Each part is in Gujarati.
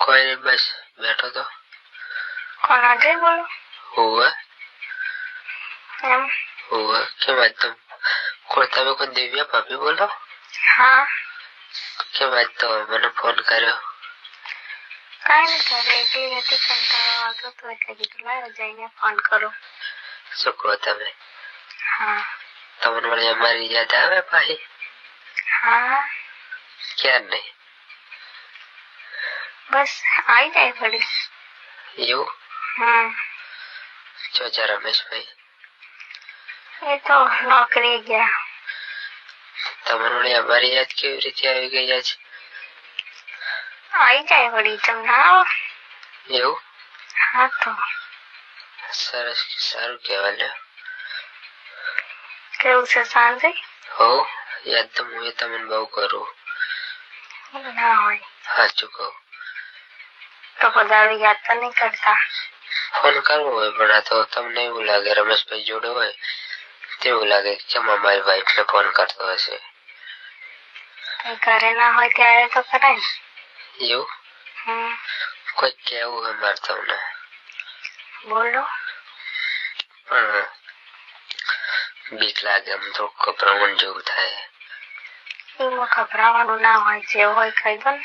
कोई नहीं बस बैठो तो और आ गए बोलो। हुआ? हाँ। हुआ? क्या बात तुम कुर्ता में को दिव्या पापी बोलो हाँ? क्या बात तो मैंने फ़ोन करो। काय नहीं कर रही थी रहती कंटाळा आगो तो ऐसा की तुला रजाई फ़ोन करो। सुको तमे हाँ। तमन मरी जाता है मैं भाई? हाँ। क्या नहीं? બસ આવી જાય ઘડી એવું? હમ. જો જા રમેશભાઈ. એ તો નોકરી ગયા. તમને અમારી યાદ કેવી રીતે આવી ગઈ આજ? આવી જાય વળી તમને આવો એવું? હા તો. સરસ સારું કહેવાય લ્યો કેવું છે શાંતિ? હો યાદ તો હું તમને બહુ કરું. ના હોય. સાચું કહું. તો પધારો યાદ તો નહીં કરતા. ફોન કરવો હોય પણ આ તો તમને એવું લાગે રમેશભાઈ જોડે હોય તેવું લાગે કે કેમ અમારી વાઈફ ને ફોન કરતો હશે. ઘરે ના હોય ત્યારે તો કરાય એવું? કોઈ કેવું હોય મારે તમને? બોલો. પણ બીક લાગે આમ થોડું ગભરામણ જેવું થાય. એમાં ગભરાવાનું ના હોય જે હોય કહી દો ને.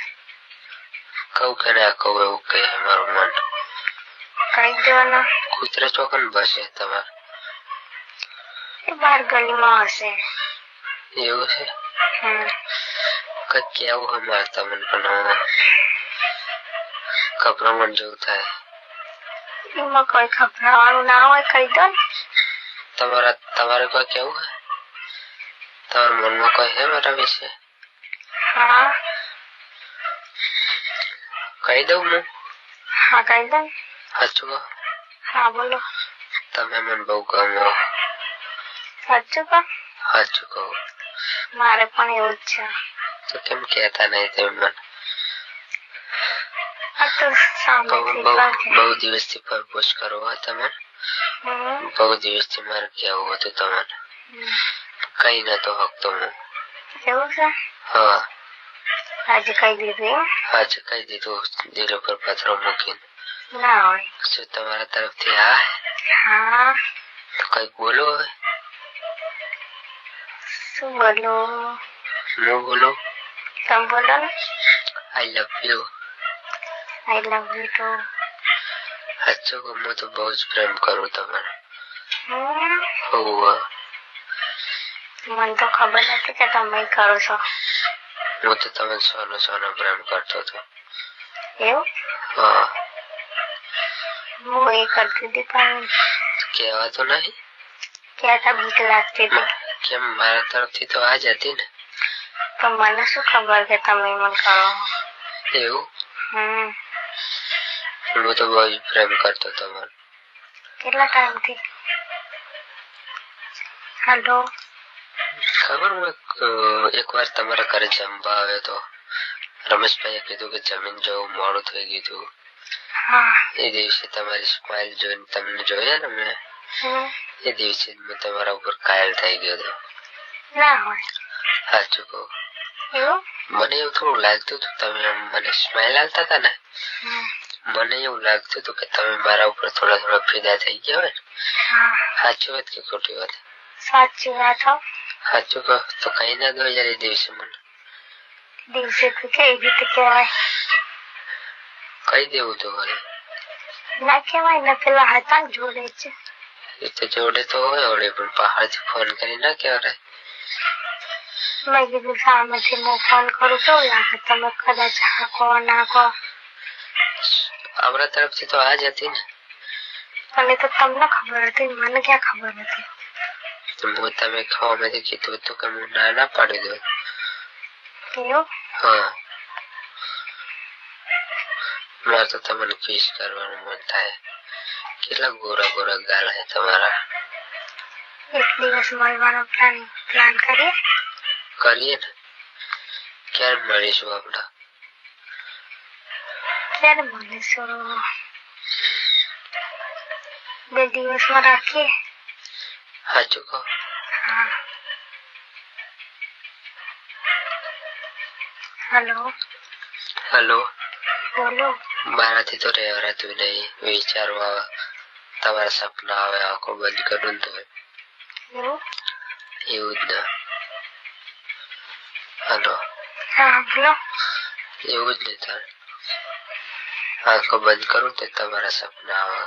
કહું કે ના કહું એવું કહે મારું મન. કહી દો ને કૂતરે ચોકન બસે તમારે. એ બાર ગલીમાં હશે. એવું છે? કઈ કેવું હોય મારે તમને પણ ગભરામણ જેવું થાય. એમાં કોઈ ગભરાવાનું ના હોય કહી દો ને. તમારા તમારે કોઈ કેવું તમારા મનમાં કોઈ હે મારા વિશે? હા. કહી દઉં હું હા કહી દો ને સાચું કહો હા બોલો તમે મને બહુ ગમો સાચું કા સાચું કહું મારે પણ એવું જ છે તો કેમ કહેતા નહીં તમે મને આ તો બહુ સામેથી બહુ લાગે. બહુ દિવસથી પ્રપોઝ કરો હો તમે હમ, બહુ દિવસથી મારે કેવું હતું તમને હમ. કઈ નતો હકતો હું એવું છે હા આજે કઈ દીધું? એમ? આજે કઈ દીધું? દિલ ઉપર પથરો મૂકીને. ના હોય. શું તમારા તરફથી હા હે? તો કંઈક બોલો હવે. શું બોલો? હું બોલો. તમે બોલો ને. I love you I love you too સાચો કહું હું તો બહુ જ પ્રેમ કરું તમારો હોવ. મને તો ખબર નથી કે તમે કરો છો. હું તો તમે સોનો સોનો પ્રેમ કરતો હતો એવું હા હું એ કરતી હતી પણ કહેવાતો નહીં કહેતા બીક લાગતી હતી કેમ મારા તરફથી તો આ જ હતી ને તો મને શું ખબર કે તમે મને કરો એવું હમ હું તો બહુ પ્રેમ કરતો તમારો કેટલા ટાઈમથી હેલો ખબર એક, વાર એકવાર તમારા ઘરે જમવા આવ્યો તો રમેશભાઈએ કીધું કે જમીન જવું મોડું થઈ ગયું હતું. એ દિવસે તમારી સ્માઇલ જોઈને તમને જોયા ને મેં? એ દિવસે મેં તમારા ઉપર કાયલ થઈ ગયો હતો. સાચું કહું. મને એવું થોડું લાગતું હતું તમે મને સ્માઇલ આવતા હતા ને? મને એવું લાગતું હતું કે તમે મારા ઉપર થોડા થોડા ફિદા થઈ ગયા હોય સાચી વાત કે ખોટી વાત? સાચી વાત સાચું કહો તો કઈ ના દો યાર એ દિવસે મને. દિવસે તો કેવી રીતે કહેવાય? કહી દેવું તો મને ના કહેવાય ને પેલા હતા જોડે છે. એ તો જોડે તો હોય ઓડે પણ પહાડથી ફોન કરી ના કહેવાય. મેં કીધું સામેથી હું ફોન કરું કેવું લાગે તમે કદાચ હાકો ના કહો આપણા તરફથી તો આ જ હતી ને. અને તો તમને ખબર હતી મને ક્યાં ખબર હતી? તો હું તમે ખાવામાંથી કીધું હતું કે હું ના ના પાડી દઉં એવું હા મારે તો તમને કિસ કરવાનું મન થાય કેટલા ગોરા ગોરા ગાલ હે તમારા એક દિવસ મળવાનો પ્લાન પ્લાન કરીએ કરીએ ને ક્યારે મળીશું આપણે ક્યારે મળીશું બે દિવસમાં રાખીએ સાચું કહો હા હલો હેલો બોલો મારાથી તો રહેવાતું નહીં વિચારો આવે તમારા સપના આવે આંખો બંધ કરું ને તો એવું એવું જ ને હલો હા બોલો એવું જ ને તારે આંખો બંધ કરું તો તમારા સપના આવે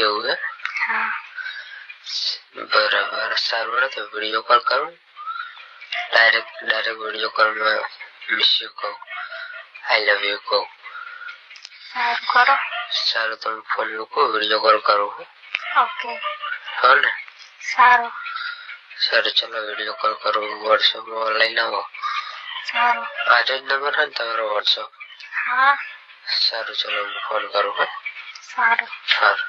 એવું હે હા બરાબર સારું ને તો વિડીયો કોલ કરું direct direct video કોલમાં miss you કહું આઈ લવ યુ કહું સારું કરો સારું તમે ફોન મૂકો વિડીયો કોલ કરું હું ઓકે હા ને સારું સારું ચલો વિડીયો કોલ કરું વોટ્સઅપમાં ઓનલાઈન આવો સારું આજે જ નંબર હે ને તમારો વોટ્સઅપ હા સારું ચલો હું ફોન કરું હા સારું સારું